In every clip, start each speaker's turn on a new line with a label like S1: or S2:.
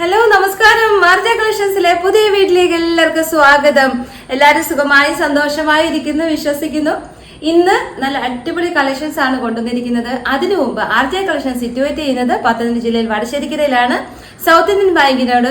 S1: Hello നമസ്കാരം. മാർജ കളക്ഷൻസിലെ പുതിയ വീട്ടിലേക്ക് എല്ലാവർക്കും സ്വാഗതം. എല്ലാവരും സുഖമായി സന്തോഷമായി ഇരിക്കുന്നു വിശ്വസിക്കുന്നു. ഇന്ന് നല്ല അടിപൊളി കളക്ഷൻസ് ആണ് കൊണ്ടുവന്നിരിക്കുന്നത്. അതിനു മുമ്പ് ആർ ജെ കളക്ഷൻ സിറ്റുവേറ്റ് ചെയ്യുന്നത് പത്തനംതിട്ട ജില്ലയിൽ വടശ്ശേരിക്കരയിലാണ്. സൗത്ത് ഇന്ത്യൻ ബാങ്കിനോട്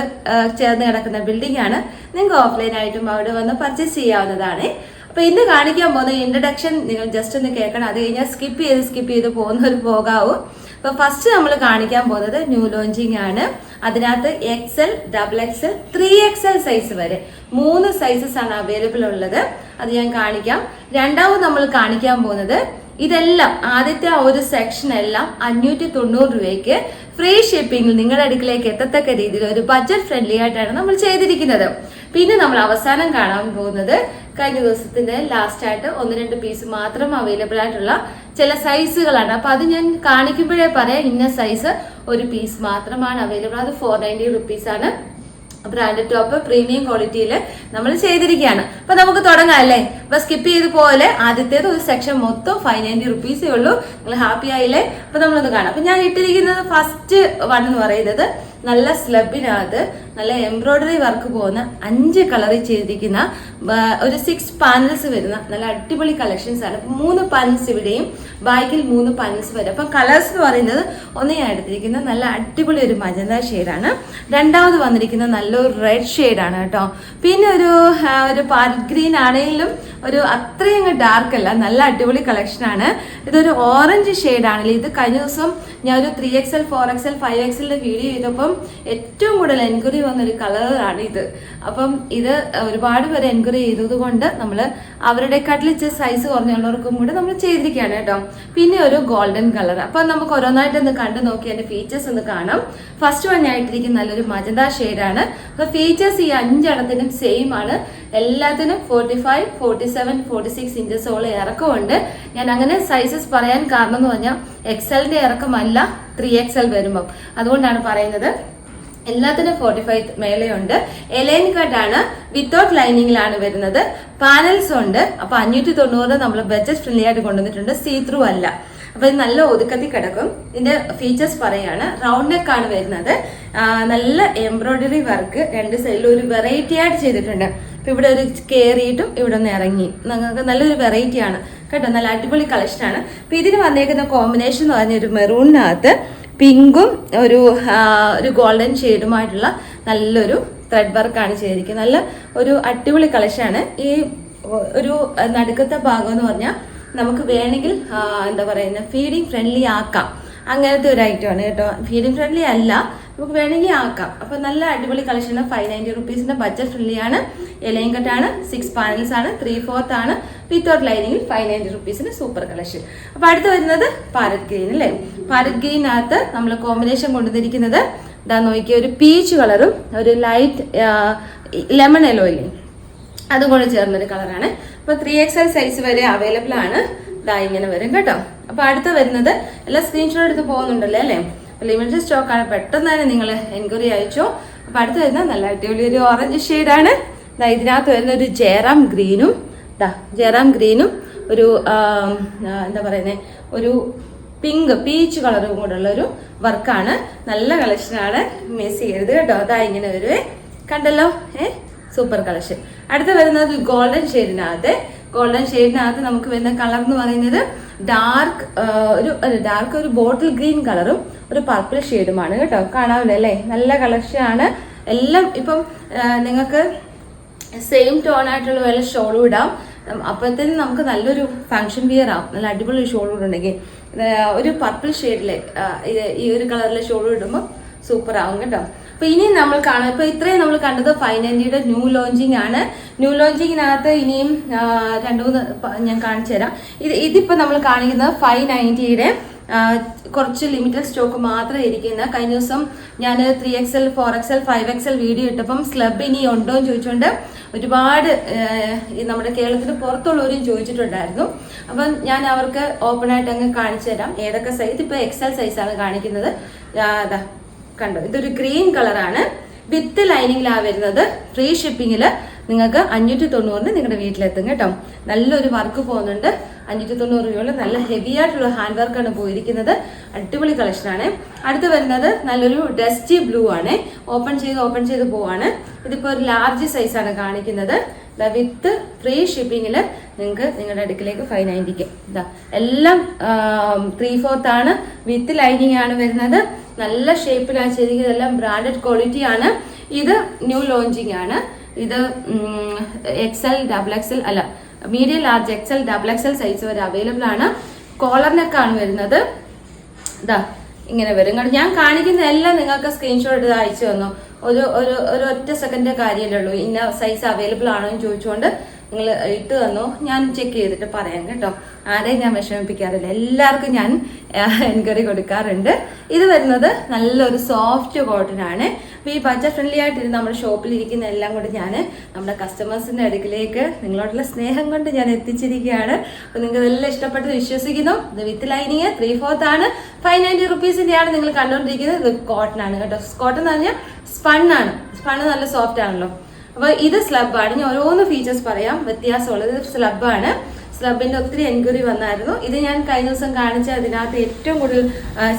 S1: ചേർന്ന് കിടക്കുന്ന ബിൽഡിംഗ് ആണ്. നിങ്ങൾക്ക് ഓഫ്ലൈൻ ആയിട്ടും അവിടെ വന്ന് പർച്ചേസ് ചെയ്യാവുന്നതാണ്. അപ്പൊ ഇന്ന് കാണിക്കാൻ പോകുന്ന ഇൻട്രഡക്ഷൻ നിങ്ങൾ ജസ്റ്റ് ഒന്ന് കേൾക്കണം. അത് കഴിഞ്ഞാൽ സ്കിപ്പ് ചെയ്ത് സ്കിപ്പ് ചെയ്ത് പോകുന്നവർ പോകാവൂ. അപ്പൊ ഫസ്റ്റ് നമ്മൾ കാണിക്കാൻ പോകുന്നത് ന്യൂ ലോഞ്ചിങ് ആണ്. അതിനകത്ത് XL double XL three XL size വരെ. മൂന്ന് സൈസസ് ആണ് അവൈലബിൾ ഉള്ളത്. അത് ഞാൻ കാണിക്കാം. രണ്ടാമത് നമ്മൾ കാണിക്കാൻ പോകുന്നത് ഇതെല്ലാം ആദ്യത്തെ ആ ഒരു സെക്ഷൻ എല്ലാം അഞ്ഞൂറ്റി തൊണ്ണൂറ് രൂപയ്ക്ക് ഫ്രീ ഷിപ്പിംഗിൽ നിങ്ങളുടെ അടുക്കിലേക്ക് എത്തത്തക്ക രീതിയിൽ ഒരു ബഡ്ജറ്റ് ഫ്രണ്ട്ലി ആയിട്ടാണ് നമ്മൾ ചെയ്തിരിക്കുന്നത്. പിന്നെ നമ്മൾ അവസാനം കാണാൻ പോകുന്നത് കഴിഞ്ഞ ദിവസത്തിന്റെ ലാസ്റ്റ് ആയിട്ട് ഒന്ന് രണ്ട് പീസ് മാത്രം അവൈലബിൾ ആയിട്ടുള്ള ചില സൈസുകളാണ് അപ്പൊ അത് ഞാൻ കാണിക്കുമ്പോഴേ പറയാം ഇന്ന സൈസ് ഒരു പീസ് മാത്രമാണ് അവൈലബിൾ അത് ഫോർ നയന്റി റുപ്പീസ് ആണ്. ബ്രാൻഡ് ടോപ്പ് പ്രീമിയം ക്വാളിറ്റിയിൽ നമ്മൾ ചെയ്തിരിക്കുകയാണ്. അപ്പൊ നമുക്ക് തുടങ്ങാം അല്ലേ? അപ്പൊ സ്കിപ്പ് ചെയ്ത് പോലെ ആദ്യത്തേത് ഒരു സെക്ഷൻ മൊത്തം ഫൈവ് നയന്റി റുപ്പീസേ ഉള്ളൂ. നിങ്ങൾ ഹാപ്പി ആയില്ലേ? അപ്പൊ നമ്മളൊന്ന് കാണാം. അപ്പൊ ഞാൻ ഇട്ടിരിക്കുന്നത് ഫസ്റ്റ് വൺ എന്ന് പറയുന്നത് നല്ല സ്ലബിനകത്ത് നല്ല എംബ്രോയിഡറി വർക്ക് പോകുന്ന അഞ്ച് കളറിൽ ചെയ്തിരിക്കുന്ന ഒരു സിക്സ് പാനൽസ് വരുന്ന നല്ല അടിപൊളി കളക്ഷൻസ് ആണ്. അപ്പം മൂന്ന് പാനൽസ് ഇവിടെയും ബാക്കിൽ മൂന്ന് പാനൽസ് വരും. അപ്പം കളേഴ്സ് എന്ന് പറയുന്നത് ഒന്ന് ഞാൻ എടുത്തിരിക്കുന്ന നല്ല അടിപൊളി ഒരു മജന്ത ഷെയ്ഡാണ് രണ്ടാമത് വന്നിരിക്കുന്ന നല്ലൊരു റെഡ് ഷെയ്ഡാണ് കേട്ടോ. പിന്നെ ഒരു ഒരു പാരറ്റ് ഗ്രീൻ ആണെങ്കിലും ഒരു അത്രയും അങ്ങ് ഡാർക്ക് അല്ല നല്ല അടിപൊളി കളക്ഷൻ ആണ്. ഇതൊരു ഓറഞ്ച് ഷെയ്ഡ് ആണല്ലേ? ഇത് കഴിഞ്ഞ ദിവസം ഞാൻ ഒരു three X L four X L five എക്സലിന്റെ video ചെയ്തപ്പം ഏറ്റവും കൂടുതൽ എൻക്വയറി വന്നൊരു കളറാണ് ഇത്. അപ്പം ഇത് ഒരുപാട് പേര് എൻക്വയറി ചെയ്തത് കൊണ്ട് നമ്മൾ അവരുടെക്കാട്ടിൽ സൈസ് കുറഞ്ഞുള്ളവർക്കും കൂടെ നമ്മൾ ചെയ്തിരിക്കുകയാണ് കേട്ടോ. പിന്നെ ഒരു ഗോൾഡൻ കളർ അപ്പം നമുക്ക് ഓരോന്നായിട്ട് ഒന്ന് കണ്ടു നോക്കി അതിന്റെ ഫീച്ചേഴ്സ് ഒന്ന് കാണാം. ഫസ്റ്റ് വൺ ആയിട്ടിരിക്കുന്ന നല്ലൊരു മജന്ത ഷെയ്ഡാണ് അപ്പൊ ഫീച്ചേഴ്സ് ഈ അഞ്ചെണ്ണത്തിനും സെയിം ആണ്. എല്ലാത്തിനും forty five forty seven forty six ഇഞ്ചസോളം ഇറക്കമുണ്ട്. ഞാൻ അങ്ങനെ സൈസസ് പറയാൻ കാരണം എന്ന് പറഞ്ഞാൽ എക്സലിന്റെ ഇറക്കമല്ല ത്രീ എക്സൽ വരുമ്പം. അതുകൊണ്ടാണ് പറയുന്നത്. എല്ലാത്തിനും ഫോർട്ടി ഫൈവ് മേലെയുണ്ട് എലൈൻ ആണ്. വിത്തൗട്ട് ലൈനിങ്ങിലാണ് വരുന്നത്. പാനൽസ് ഉണ്ട്. അപ്പൊ അഞ്ഞൂറ്റി തൊണ്ണൂറ് നമ്മൾ ബഡ്ജറ്റ് ഫ്രണ്ട്ലി ആയിട്ട് കൊണ്ടുവന്നിട്ടുണ്ട്. സീ ത്രൂ അല്ല. അപ്പൊ ഇത് നല്ല ഒതുക്കത്തിൽ കിടക്കും. ഇതിന്റെ ഫീച്ചേഴ്സ് പറയാണ്. റൗണ്ട് നെക്ക് ആണ് വരുന്നത്. നല്ല എംബ്രോയ്ഡറി വർക്ക് രണ്ട് സൈഡിൽ ഒരു വെറൈറ്റി ആയിട്ട് ചെയ്തിട്ടുണ്ട്. അപ്പൊ ഇവിടെ ഒരു കയറിയിട്ടും ഇവിടെ ഒന്ന് ഇറങ്ങി. നിങ്ങൾക്ക് നല്ലൊരു വെറൈറ്റി ആണ്. കേട്ടോ നല്ല അടിപൊളി കളക്ഷൻ ആണ്. അപ്പൊ ഇതിന് വന്നേക്കുന്ന കോമ്പിനേഷൻ എന്ന് പറഞ്ഞ ഒരു മെറൂണിനകത്ത് പിങ്കും ഒരു ഒരു ഗോൾഡൻ ഷെയ്ഡുമായിട്ടുള്ള നല്ലൊരു ത്രെഡ് വർക്കാണ് ചെയ്തിരിക്കുന്നത്. നല്ല ഒരു അടിപൊളി ആണ്. ഈ ഒരു നടുക്കത്തെ ഭാഗം എന്ന് പറഞ്ഞാൽ നമുക്ക് വേണമെങ്കിൽ എന്താ പറയുന്നത് ഫീഡിങ് ഫ്രണ്ട്ലി ആക്കാം. അങ്ങനത്തെ ഒരു ഐറ്റം ആണ് കേട്ടോ. ഫീഡിങ് ഫ്രണ്ട്ലി അല്ല നമുക്ക് വേണമെങ്കിൽ ആക്കാം. അപ്പൊ നല്ല അടിപൊളി കളക്ഷൻ ഫൈവ് നയന്റി റുപ്പീസിന്റെ ബഡ്ജറ്റ് ഫ്രണ്ട്ലി ആണ്. എലയും കട്ടാണ് സിക്സ് പാനൽസ് ആണ്. ത്രീ ഫോർത്ത് ആണ്. വിത്തൗട്ട് ലൈനിങ്ങിൽ ഫൈവ് നയന്റി റുപ്പീസിന് സൂപ്പർ കളക്ഷൻ അപ്പൊ അടുത്ത് വരുന്നത് പാരറ്റ് ഗ്രീൻ അല്ലേ? പാരറ്റ് ഗ്രീനകത്ത് നമ്മൾ കോമ്പിനേഷൻ കൊണ്ടുവന്നിരിക്കുന്നത് ഇതാ നോക്കിയ ഒരു പീച്ച് കളറും ഒരു ലൈറ്റ് ലെമൺ എല്ലോ ഇല്ലേ അതും കൂടെ ചേർന്നൊരു കളറാണ് അപ്പൊ ത്രീ എക്സ് എൽ സൈസ് വരെ അവൈലബിൾ ആണ്. ഇതാ ഇങ്ങനെ വരും കേട്ടോ. അപ്പൊ അടുത്ത വരുന്നത് എല്ലാ സ്ക്രീൻഷോട്ട് എടുത്ത് പോകുന്നുണ്ടല്ലോ അല്ലേ? ലിമിറ്റഡ് സ്റ്റോക്ക് ആണ്. പെട്ടെന്ന് തന്നെ നിങ്ങൾ എൻക്വയറി അയച്ചോ. അപ്പൊ അടുത്ത് വരുന്ന നല്ല അടിപൊളി ഒരു ഓറഞ്ച് ഷെയ്ഡാണ് ഇതാ ഇതിനകത്ത് വരുന്ന ഒരു ജയറാം ഗ്രീനും. ഇതാ ജയറാം ഗ്രീനും. ഒരു എന്താ പറയുന്നത് ഒരു പിങ്ക് പീച്ച് കളറും ഉള്ള ഒരു വർക്കാണ് നല്ല കളക്ഷനാണ് മിസ് ചെയ്യരുത് കേട്ടോ. അതാ ഇങ്ങനെ വരുവേ. കണ്ടല്ലോ? ഏ? സൂപ്പർ കളക്ഷൻ അടുത്ത വരുന്നത് ഗോൾഡൻ ഷെയ്ഡിനകത്ത് ഗോൾഡൻ ഷെയ്ഡിനകത്ത് നമുക്ക് വരുന്ന കളർ എന്ന് പറയുന്നത് ഡാർക്ക് ഒരു ഡാർക്ക് ഒരു ബോട്ടിൽ ഗ്രീൻ കളറും ഒരു പർപ്പിൾ ഷെയ്ഡുമാണ് കേട്ടോ. കാണാവില്ല അല്ലേ? നല്ല ആണ്. എല്ലാം ഇപ്പം നിങ്ങൾക്ക് സെയിം ടോൺ ആയിട്ടുള്ള വല്ല ഷോളും ഇടാം. അപ്പോഴത്തേനും നമുക്ക് നല്ലൊരു ഫങ്ഷൻ വിയർ ആവും. നല്ല അടിപൊളി ഷോൾ ഇടുണ്ടെങ്കിൽ ഒരു പർപ്പിൾ ഷെയ്ഡിലെ ഈ ഒരു കളറിലെ ഷോൾ ഇടുമ്പോൾ സൂപ്പർ ആവും കേട്ടോ. അപ്പൊ ഇനി നമ്മൾ കാണാം. ഇപ്പൊ ഇത്രയും നമ്മൾ കണ്ടത് ഫൈനൻഡിയുടെ ന്യൂ ലോഞ്ചിങ് ആണ്. ന്യൂ ലോഞ്ചിങ്ങിനകത്ത് ഇനിയും രണ്ടു മൂന്ന് ഞാൻ കാണിച്ചു തരാം. ഇത് ഇതിപ്പോ നമ്മൾ കാണിക്കുന്നത് ഫൈവ് നയന്റിയുടെ കുറച്ച് ലിമിറ്റഡ് സ്റ്റോക്ക് മാത്രമേ ഇരിക്കുന്ന. കഴിഞ്ഞ ദിവസം ഞാൻ three XL four XL five XL video ഇട്ടപ്പം slab ഇനി ഉണ്ടോ എന്ന് ചോദിച്ചുകൊണ്ട് ഒരുപാട് നമ്മുടെ കേരളത്തിന് പുറത്തുള്ളവരും ചോദിച്ചിട്ടുണ്ടായിരുന്നു. അപ്പം ഞാൻ അവർക്ക് ഓപ്പൺ ആയിട്ട് അങ്ങ് കാണിച്ചു തരാം. ഏതൊക്കെ സൈസ് ഇപ്പോൾ എക്സൽ സൈസാണ് കാണിക്കുന്നത്. അതാ കണ്ടോ? ഇതൊരു ഗ്രീൻ കളറാണ്. വിത്ത് ലൈനിങ്ങിലാണ് വരുന്നത്. ഫ്രീ ഷിപ്പിങ്ങിൽ നിങ്ങൾക്ക് അഞ്ഞൂറ്റി തൊണ്ണൂറിന് നിങ്ങളുടെ വീട്ടിലെത്തും കേട്ടോ. നല്ലൊരു വർക്ക് പോകുന്നുണ്ട്. അഞ്ഞൂറ്റി തൊണ്ണൂറ് രൂപയുള്ള നല്ല ഹെവി ആയിട്ടുള്ള ഹാൻഡ് വർക്കാണ് പോയിരിക്കുന്നത്. അടിപൊളി കളക്ഷനാണ് അടുത്ത് വരുന്നത് നല്ലൊരു ഡസ്റ്റി ബ്ലൂ ആണ്. ഓപ്പൺ ചെയ്ത് ഓപ്പൺ ചെയ്ത് പോവാണ്. ഇതിപ്പോൾ ഒരു ലാർജ് സൈസാണ് കാണിക്കുന്നത്. വിത്ത് ഫ്രീ ഷിപ്പിങ്ങിൽ നിങ്ങൾക്ക് നിങ്ങളുടെ അടുക്കിലേക്ക് ഫൈവ് നയന്റിക്ക് ഇതാ എല്ലാം ത്രീ ഫോർത്ത് ആണ്. വിത്ത് ലൈനിങ് ആണ് വരുന്നത്. നല്ല ഷേപ്പിലാണ് ചെയ്തിരിക്കുന്നത്. എല്ലാം ബ്രാൻഡഡ് ക്വാളിറ്റി ആണ്. ഇത് ന്യൂ ലോഞ്ചിങ് ആണ്. ഇത് എക്സൽ ഡബിൾ എക്സൽ അല്ല medium large XL double XL size വരെ അവൈലബിൾ ആണ്. കോളർ നെക്കാണ് വരുന്നത്. ഇതാ ഇങ്ങനെ വരും. കാരണം ഞാൻ കാണിക്കുന്ന എല്ലാം നിങ്ങൾക്ക് സ്ക്രീൻഷോട്ട് എടുത്ത് അയച്ചു തന്നു. ഒരു ഒരു ഒരു ഒറ്റ സെക്കൻഡ് കാര്യമല്ലേ ഉള്ളൂ. ഇന്ന സൈസ് അവൈലബിൾ ആണോ എന്ന് ചോദിച്ചുകൊണ്ട് നിങ്ങൾ ഇട്ട് തന്നു. ഞാൻ ചെക്ക് ചെയ്തിട്ട് പറയാം കേട്ടോ. ആരെയും ഞാൻ വിഷമിപ്പിക്കാറില്ല. എല്ലാവർക്കും ഞാൻ എൻക്വയറി കൊടുക്കാറുണ്ട്. ഇത് വരുന്നത് നല്ലൊരു സോഫ്റ്റ് കോട്ടൺ ആണ്. അപ്പോൾ ഈ ബജറ്റ് ഫ്രണ്ട്ലി ആയിട്ട് നമ്മുടെ ഷോപ്പിൽ ഇരിക്കുന്ന എല്ലാം കൂടി ഞാൻ നമ്മുടെ കസ്റ്റമേഴ്സിന്റെ അടുക്കിലേക്ക് നിങ്ങളോടുള്ള സ്നേഹം കൊണ്ട് ഞാൻ എത്തിച്ചിരിക്കുകയാണ്. അപ്പോൾ നിങ്ങൾക്ക് ഇതെല്ലാം ഇഷ്ടപ്പെട്ട് വിശ്വസിക്കുന്നു. ഇത് വിത്ത് ലൈനിങ് ത്രീ ഫോർത്ത് ആണ്. ഫൈവ് നയന്റി റുപ്പീസിന്റെയാണ് നിങ്ങൾ കണ്ടുകൊണ്ടിരിക്കുന്നത് ഇത് കോട്ടൺ ആണ് കേട്ടോ. കോട്ടൺ എന്ന് പറഞ്ഞാൽ സ്പണ്ണാണ് സ്പണ്ണ് നല്ല സോഫ്റ്റ് ആണല്ലോ. അപ്പോൾ ഇത് സ്ലബാണ് ഞാൻ ഓരോന്ന് ഫീച്ചേഴ്സ് പറയാം. വ്യത്യാസമുള്ളത് ഇത് സ്ലബാണ് സ്ലബിന്റെ ഒത്തിരി എൻക്വയറി വന്നായിരുന്നു. ഇത് ഞാൻ കഴിഞ്ഞ ദിവസം കാണിച്ച അതിനകത്ത് ഏറ്റവും കൂടുതൽ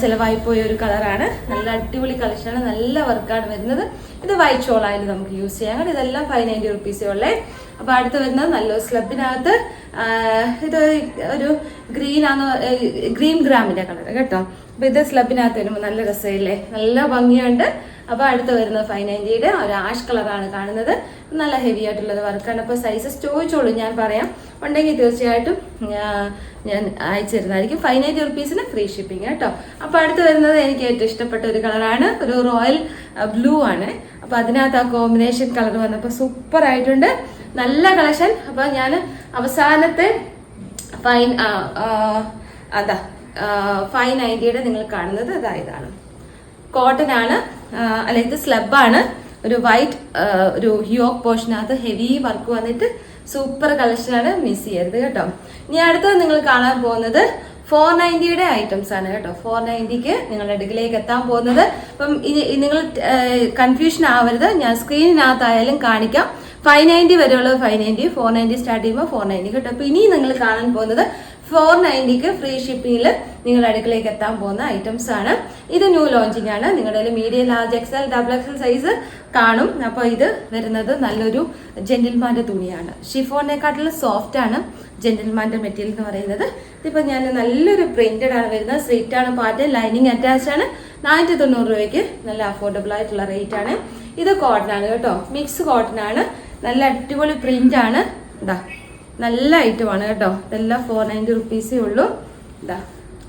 S1: ചിലവായി പോയ ഒരു കളറാണ്. നല്ല അടിപൊളി കളക്ഷനാണ്. നല്ല വർക്കാണ് വരുന്നത്. ഇത് വൈറ്റ് ഷോളായാലും നമുക്ക് യൂസ് ചെയ്യാം. ഇതെല്ലാം ഫൈവ് നയന്റി റുപ്പീസേ ഉള്ളേ. അപ്പോൾ അടുത്ത് വരുന്നത് നല്ലൊരു സ്ലബിനകത്ത് ഇത് ഒരു ഗ്രീൻ ആണ് ഗ്രീൻ ഗ്രാമിന്റെ കളർ കേട്ടോ. അപ്പോൾ ഇത് സ്ലബിനകത്ത് വരുമ്പോൾ നല്ല രസമില്ലേ? നല്ല ഭംഗിയുണ്ട്. അപ്പോൾ അടുത്ത് വരുന്നത് ഫൈവ് നയന്റിയുടെ ഒരു ആഷ് കളറാണ് കാണുന്നത്. നല്ല ഹെവി ആയിട്ടുള്ളത് വർക്കാണ് അപ്പോൾ സൈസസ് ചോദിച്ചോളൂ ഞാൻ പറയാം. ഉണ്ടെങ്കിൽ തീർച്ചയായിട്ടും ഞാൻ അയച്ചു തരുന്നതായിരിക്കും. ഫൈവ് നയന്റി റുപ്പീസിന് ഫ്രീ ഷിപ്പിംഗ് കേട്ടോ അപ്പോൾ അടുത്ത് വരുന്നത് എനിക്ക് ഏറ്റവും ഇഷ്ടപ്പെട്ട ഒരു കളറാണ് ഒരു റോയൽ ബ്ലൂ ആണ്. അപ്പോൾ അതിനകത്ത് ആ കോമ്പിനേഷൻ കളർ വന്നപ്പോൾ സൂപ്പർ ആയിട്ടുണ്ട്. നല്ല കളക്ഷൻ അപ്പോൾ ഞാൻ അവസാനത്തെ ഫൈൻ അതാ ഫൈവ് നയന്റിയുടെ നിങ്ങൾ കാണുന്നത് അതാ ഇതാണ്. കോട്ടൺ ആണ് അല്ലെങ്കിൽ അല്ല ഇത് സ്ലബാണ് ഒരു വൈറ്റ് ഒരു യോക്ക് പോർഷനകത്ത് ഹെവി വർക്ക് വന്നിട്ട് സൂപ്പർ കളക്ഷനാണ് മിസ് ചെയ്യരുത് കേട്ടോ. ഇനി അടുത്തത് നിങ്ങൾ കാണാൻ പോകുന്നത് ഫോർ നയന്റിയുടെ ഐറ്റംസ് ആണ് കേട്ടോ. ഫോർ നയന്റിക്ക് നിങ്ങളുടെ അടുക്കിലേക്ക് എത്താൻ പോകുന്നത്. അപ്പം നിങ്ങൾ കൺഫ്യൂഷൻ ആവരുത്. ഞാൻ സ്ക്രീനിനകത്തായാലും കാണിക്കാം. Five ninety വരെയുള്ളത് five ninety four ninety start ചെയ്യുമ്പോൾ ഫോർ നയന്റി കേട്ടോ. അപ്പോൾ ഇനി നിങ്ങൾ കാണാൻ പോകുന്നത് ഫോർ നയന്റിക്ക് ഫ്രീ ഷിപ്പിങ്ങിൽ നിങ്ങൾ അടുക്കിലേക്ക് എത്താൻ പോകുന്ന ഐറ്റംസ് ആണ്. ഇത് ന്യൂ ലോഞ്ചിങ് ആണ്. നിങ്ങളുടെ medium large XL double XL size കാണും. അപ്പോൾ ഇത് വരുന്നത് നല്ലൊരു ജെന്റിൽമാന്റെ തുണിയാണ്. ഷിഫോണിനെക്കാട്ടിലും സോഫ്റ്റ് ആണ് ജെന്റിൽമാന്റെ മെറ്റീരിയൽ എന്ന് പറയുന്നത്. ഇതിപ്പോൾ ഞാൻ നല്ലൊരു പ്രിന്റഡ് ആണ് വരുന്നത്. സ്ട്രീറ്റ് ആണ് പാറ്റ് ലൈനിങ് അറ്റാച്ച് ആണ്. നാനൂറ്റി തൊണ്ണൂറ് രൂപയ്ക്ക് നല്ല അഫോർഡബിൾ ആയിട്ടുള്ള റേറ്റ് ആണ്. ഇത് കോട്ടൺ ആണ് കേട്ടോ. മിക്സ് കോട്ടൺ ആണ്. നല്ല അടിപൊളി പ്രിന്റ് ആണ്. ഇതാ നല്ല ഐറ്റമാണ് കേട്ടോ. ഇതെല്ലാം ഫോർ നയന്റി റുപ്പീസേ ഉള്ളൂ. ഇതാ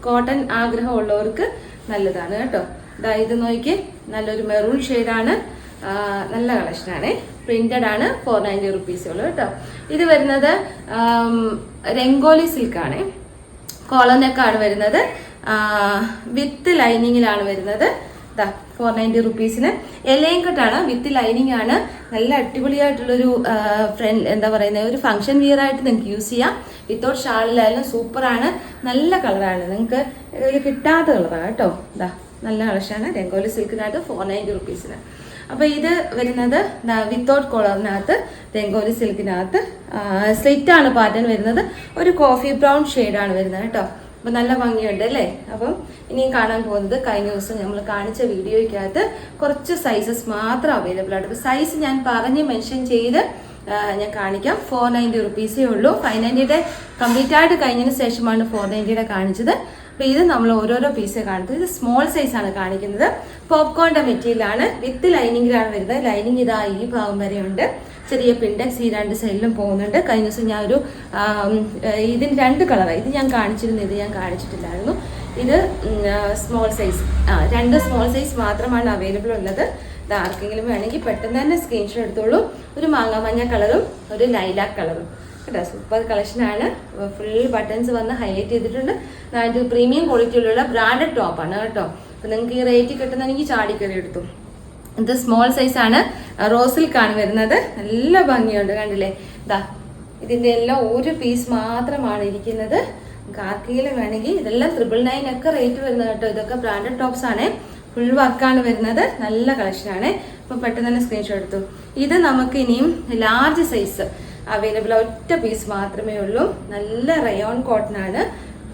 S1: കോട്ടൺ ആഗ്രഹമുള്ളവർക്ക് നല്ലതാണ് കേട്ടോ. ഇതാ ഇത് നോക്കി നല്ലൊരു മെറൂൺ ഷെയ്ഡാണ് നല്ല കളക്ഷനാണ് പ്രിന്റഡ് ആണ് ഫോർ നയന്റി റുപ്പീസേ ഉള്ളൂ കേട്ടോ. ഇത് വരുന്നത് രംഗോലി സിൽക്കാണ് കോളനൊക്കെയാണ് വരുന്നത്. വിത്ത് ലൈനിങ്ങിലാണ് വരുന്നത്. ഫോർ നയന്റി റുപ്പീസിന് എലയും കട്ടാണ്. വിത്ത് ലൈനിങ് ആണ്. നല്ല അടിപൊളിയായിട്ടുള്ളൊരു ഫ്രണ്ട് എന്താ പറയുന്നത് ഒരു ഫംഗ്ഷൻ വിയർ ആയിട്ട് നിങ്ങൾക്ക് യൂസ് ചെയ്യാം. വിത്തൗട്ട് ഷാളിലായാലും സൂപ്പറാണ് നല്ല കളറാണ് നിങ്ങൾക്ക് കിട്ടാത്ത കളറാണ് കേട്ടോ. ഇതാ നല്ല കളക്ഷാണ് രംഗോലി സിൽക്കിനകത്ത് ഫോർ നയന്റി റുപ്പീസിന് അപ്പോൾ ഇത് വരുന്നത് വിത്തൗട്ട് കോളറിനകത്ത് രംഗോലി സിൽക്കിനകത്ത് സ്ലിറ്റ് ആണ് പാറ്റേൺ വരുന്നത്. ഒരു കോഫി ബ്രൗൺ ഷെയ്ഡാണ് വരുന്നത് കേട്ടോ. അപ്പം നല്ല ഭംഗിയുണ്ട് അല്ലേ? അപ്പം ഇനിയും കാണാൻ പോകുന്നത് കഴിഞ്ഞ ദിവസം നമ്മൾ കാണിച്ച വീഡിയോയ്ക്കകത്ത് കുറച്ച് സൈസസ് മാത്രം അവൈലബിൾ ആണ്. സൈസ് ഞാൻ പറഞ്ഞ് മെൻഷൻ ചെയ്ത് ഞാൻ കാണിക്കാം. ഫോർ നയന്റി റുപ്പീസേ ഉള്ളൂ. ഫൈവ് നയന്റിയുടെ കംപ്ലീറ്റ് ആയിട്ട് കഴിഞ്ഞതിന് ശേഷമാണ് ഫോർ നയന്റിയുടെ കാണിച്ചത്. അപ്പോൾ ഇത് നമ്മൾ ഓരോരോ പീസ് കാണുന്നത്. ഇത് സ്മോൾ സൈസാണ് കാണിക്കുന്നത്. പോപ്കോണിന്റെ മെറ്റീരിയലാണ് വിത്ത് ലൈനിങ്ങിലാണ് വരുന്നത്. ലൈനിങ് ഇതാ ഈ ഭാഗം വരെ ഉണ്ട് ചെറിയ പിൻഡെക്സ് ഈ രണ്ട് സൈഡിലും പോകുന്നുണ്ട്. കഴിഞ്ഞ ദിവസം ഞാൻ ഒരു ഇതിന് രണ്ട് കളറാണ് ഇത് ഞാൻ കാണിച്ചിരുന്നു ഇത് ഞാൻ കാണിച്ചിട്ടില്ലായിരുന്നു. ഇത് സ്മോൾ സൈസ് ആ രണ്ട് സ്മോൾ സൈസ് മാത്രമാണ് അവൈലബിൾ ഉള്ളത്. ആർക്കെങ്കിലും വേണമെങ്കിൽ പെട്ടെന്ന് തന്നെ സ്ക്രീൻഷോട്ട് എടുത്തോളൂ. ഒരു മാങ്ങാ മഞ്ഞ കളറും ഒരു ലൈലാക്ക് കളറും. കേട്ടോ സൂപ്പർ കളക്ഷനാണ് ഫുൾ ബട്ടൺസ് വന്ന് ഹൈലൈറ്റ് ചെയ്തിട്ടുണ്ട്. ഇത് പ്രീമിയം ക്വാളിറ്റിയിലുള്ള ബ്രാൻഡഡ് ടോപ്പാണ് കേട്ടോ. അപ്പം നിങ്ങൾക്ക് ഈ റേറ്റ് ചാടി ചാടിക്കറി എടുത്തു. ഇത് സ്മോൾ സൈസ് ആണ്. റോസിൽക്കാണ് വരുന്നത് നല്ല ഭംഗിയുണ്ട് കണ്ടില്ലേ? ഇതാ ഇതിന്റെ എല്ലാം ഒരു പീസ് മാത്രമാണ് ഇരിക്കുന്നത്. ആർക്കെങ്കിലും വേണമെങ്കിൽ ഇതെല്ലാം ത്രിപിൾ നയൻ ഒക്കെ റേറ്റ് വരുന്നത് കേട്ടോ. ഇതൊക്കെ ബ്രാൻഡഡ് ടോപ്സ് ആണ്. ഫുൾ വർക്കാണ് വരുന്നത്. നല്ല കളക്ഷനാണ് അപ്പോൾ പെട്ടെന്ന് തന്നെ സ്ക്രീൻഷോട്ട് എടുത്തു. ഇത് നമുക്ക് ഇനിയും ലാർജ് സൈസ് അവൈലബിൾ ഒറ്റ പീസ് മാത്രമേ ഉള്ളൂ. നല്ല റയോൺ കോട്ടൺ ആണ്.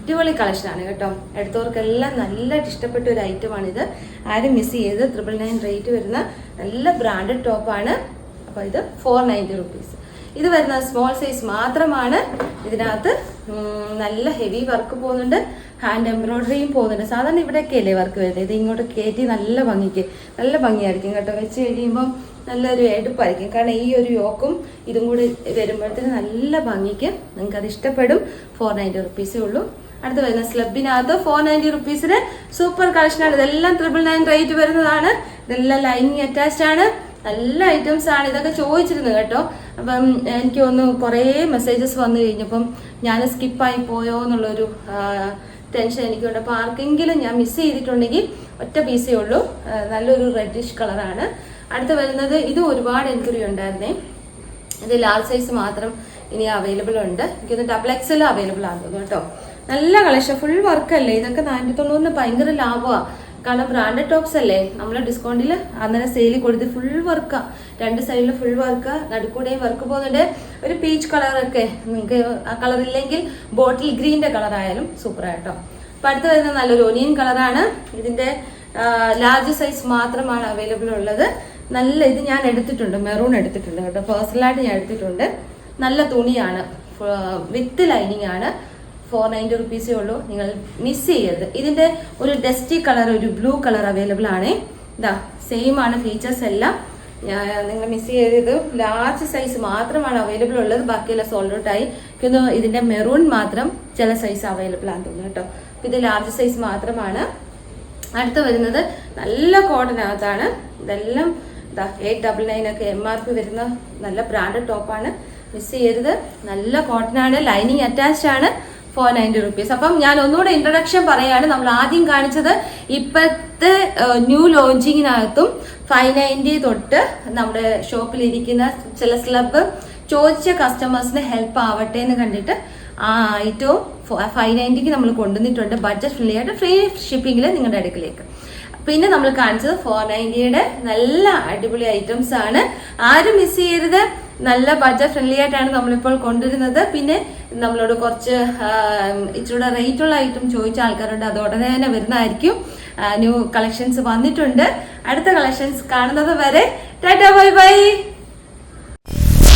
S1: അടിപൊളി കളക്ഷനാണ് കേട്ടോ. എടുത്തവർക്കെല്ലാം നല്ലതായിട്ട് ഇഷ്ടപ്പെട്ട ഒരു ഐറ്റമാണിത് ആരും മിസ് ചെയ്ത് ട്രിപ്പിൾ നയൻ റേറ്റ് വരുന്ന നല്ല ബ്രാൻഡഡ് ടോപ്പാണ് അപ്പോൾ ഇത് ഫോർ നയന്റി റുപ്പീസ് ഇത് വരുന്ന സ്മോൾ സൈസ് മാത്രമാണ്. ഇതിനകത്ത് നല്ല ഹെവി വർക്ക് പോകുന്നുണ്ട്. ഹാൻഡ് എംബ്രോയിഡറിയും പോകുന്നുണ്ട്. സാധാരണ ഇവിടെയൊക്കെ അല്ലേ വർക്ക് വരുന്നത്? ഇത് ഇങ്ങോട്ട് കയറ്റി നല്ല ഭംഗിക്ക് നല്ല ഭംഗിയായിരിക്കും കേട്ടോ. വെച്ച് കഴിയുമ്പം നല്ലൊരു എടുപ്പായിരിക്കും. കാരണം ഈ ഒരു യോക്കും ഇതും കൂടി വരുമ്പോഴത്തേന് നല്ല ഭംഗിക്ക് നിങ്ങൾക്ക് അത് ഇഷ്ടപ്പെടും. ഫോർ നയന്റി റുപ്പീസേ ഉള്ളൂ. അടുത്ത് വരുന്ന സ്ലബിനകത്ത് ഫോർ നയന്റി റുപ്പീസിന് സൂപ്പർ കളക്ഷനാണ് ഇതെല്ലാം ട്രിപ്പിൾ നയൻ റേറ്റ് വരുന്നതാണ്. ഇതെല്ലാം ലൈനിങ് അറ്റാച്ച്ഡ് ആണ്. നല്ല ഐറ്റംസ് ആണ്. ഇതൊക്കെ ചോദിച്ചിരുന്നു കേട്ടോ. അപ്പം എനിക്ക് ഒന്ന് കുറേ മെസ്സേജസ് വന്നു കഴിഞ്ഞപ്പം ഞാൻ സ്കിപ്പായി പോയോ എന്നുള്ളൊരു ടെൻഷൻ എനിക്കുണ്ട്. അപ്പോൾ ആർക്കെങ്കിലും ഞാൻ മിസ് ചെയ്തിട്ടുണ്ടെങ്കിൽ ഒറ്റ പീസേ ഉള്ളൂ. നല്ലൊരു റെഡിഷ് കളറാണ് അടുത്ത് വരുന്നത് ഇത് ഒരുപാട് എൻക്വയറി ഉണ്ടായിരുന്നേ. ഇത് ലാർജ് സൈസ് മാത്രം ഇനി അവൈലബിൾ ഉണ്ട്. എനിക്കൊന്ന് ഡബിൾ എക്സ് എക്സൽ അവൈലബിൾ ആകുന്നു കേട്ടോ. നല്ല കളക്ഷൻ ഫുൾ വർക്ക് അല്ലേ? ഇതൊക്കെ നാനൂറ്റി തൊണ്ണൂറിന് ഭയങ്കര ലാഭമാണ് കാരണം ബ്രാൻഡഡ് ടോപ്സ് അല്ലേ? നമ്മൾ ഡിസ്കൗണ്ടിൽ അന്നേരം സെയിൽ കൊടുത്ത് ഫുൾ വർക്കാ രണ്ട് സൈഡിൽ ഫുൾ വർക്ക് നടുക്കൂടെയും വർക്ക് പോകുന്നുണ്ട്. ഒരു പീച്ച് കളറൊക്കെ നിങ്ങൾക്ക് ആ കളർ ഇല്ലെങ്കിൽ ബോട്ടിൽ ഗ്രീന്റെ കളർ ആയാലും സൂപ്പർ ആയിട്ടോ അപ്പം അടുത്ത് വരുന്ന നല്ലൊരു ഒനിയൻ കളറാണ് ഇതിന്റെ ലാർജ് സൈസ് മാത്രമാണ് അവൈലബിൾ ഉള്ളത്. നല്ല ഇത് ഞാൻ എടുത്തിട്ടുണ്ട്. മെറൂൺ എടുത്തിട്ടുണ്ട് കേട്ടോ. പേഴ്സണലായിട്ട് ഞാൻ എടുത്തിട്ടുണ്ട്. നല്ല തുണിയാണ്. വിത്ത് ലൈനിങ് ആണ്. ഫോർ നയന്റി റുപ്പീസേ ഉള്ളൂ. നിങ്ങൾ മിസ് ചെയ്യരുത്. ഇതിന്റെ ഒരു ഡസ്റ്റി കളർ ഒരു ബ്ലൂ കളർ അവൈലബിൾ ആണ്. ഇതാ സെയിം ആണ് ഫീച്ചേഴ്സ് എല്ലാം. നിങ്ങൾ മിസ് ചെയ്തത് ലാർജ് സൈസ് മാത്രമാണ് അവൈലബിൾ ഉള്ളത്. ബാക്കിയുള്ള സോൾഡ് ഔട്ട് ആയി. പിന്നെ ഇതിന്റെ മെറൂൺ മാത്രം ചില സൈസ് അവൈലബിൾ ആണെന്ന് തോന്നുന്നു കേട്ടോ. ഇത് ലാർജ് സൈസ് മാത്രമാണ്. അടുത്ത് വരുന്നത് നല്ല കോട്ടനകത്താണ് ഇതെല്ലാം എയ്റ്റ് ഡബിൾ നയൻ ഒക്കെ എം ആർ പി വരുന്ന നല്ല ബ്രാൻഡഡ് ടോപ്പാണ് മിസ് ചെയ്യരുത്. നല്ല കോട്ടനാണ് ലൈനിങ് അറ്റാച്ച്ഡ് ആണ്. ഫോർ നയന്റി റുപ്പീസ് അപ്പം ഞാൻ ഒന്നുകൂടെ ഇൻട്രൊഡക്ഷൻ പറയാണ്. നമ്മൾ ആദ്യം കാണിച്ചത് ഇപ്പോഴത്തെ ന്യൂ ലോഞ്ചിങ്ങിനകത്തും ഫൈവ് നയന്റി തൊട്ട് നമ്മുടെ ഷോപ്പിൽ ഇരിക്കുന്ന ചില സ്ലബ് ചോദിച്ച കസ്റ്റമേഴ്സിന് ഹെൽപ്പ് ആവട്ടെ എന്ന് കണ്ടിട്ട് ആ ഐറ്റവും ഫൈവ് നയന്റിക്ക് നമ്മൾ കൊണ്ടുവന്നിട്ടുണ്ട്. ബഡ്ജറ്റ് ഫ്രീ ആയിട്ട് ഫ്രീ ഷിപ്പിങ്ങിൽ നിങ്ങളുടെ അടുക്കിലേക്ക്. പിന്നെ നമ്മൾ കാണിച്ചത് ഫോർ നയന്റിയുടെ നല്ല അടിപൊളി ഐറ്റംസ് ആണ്. ആരും മിസ് ചെയ്യരുത്. നല്ല ബഡ്ജറ്റ് ഫ്രണ്ട്ലി ആയിട്ടാണ് നമ്മളിപ്പോൾ കൊണ്ടുവരുന്നത്. പിന്നെ നമ്മളോട് കുറച്ച് ഇച്ചിരൂടെ റേറ്റ് ഉള്ള ഐറ്റം ചോദിച്ച ആൾക്കാരുണ്ട്. അത് ഉടനെ തന്നെ വരുന്നതായിരിക്കും. ന്യൂ കളക്ഷൻസ് വന്നിട്ടുണ്ട്. അടുത്ത കളക്ഷൻസ് കാണുന്നത് വരെ. Tata bye bye.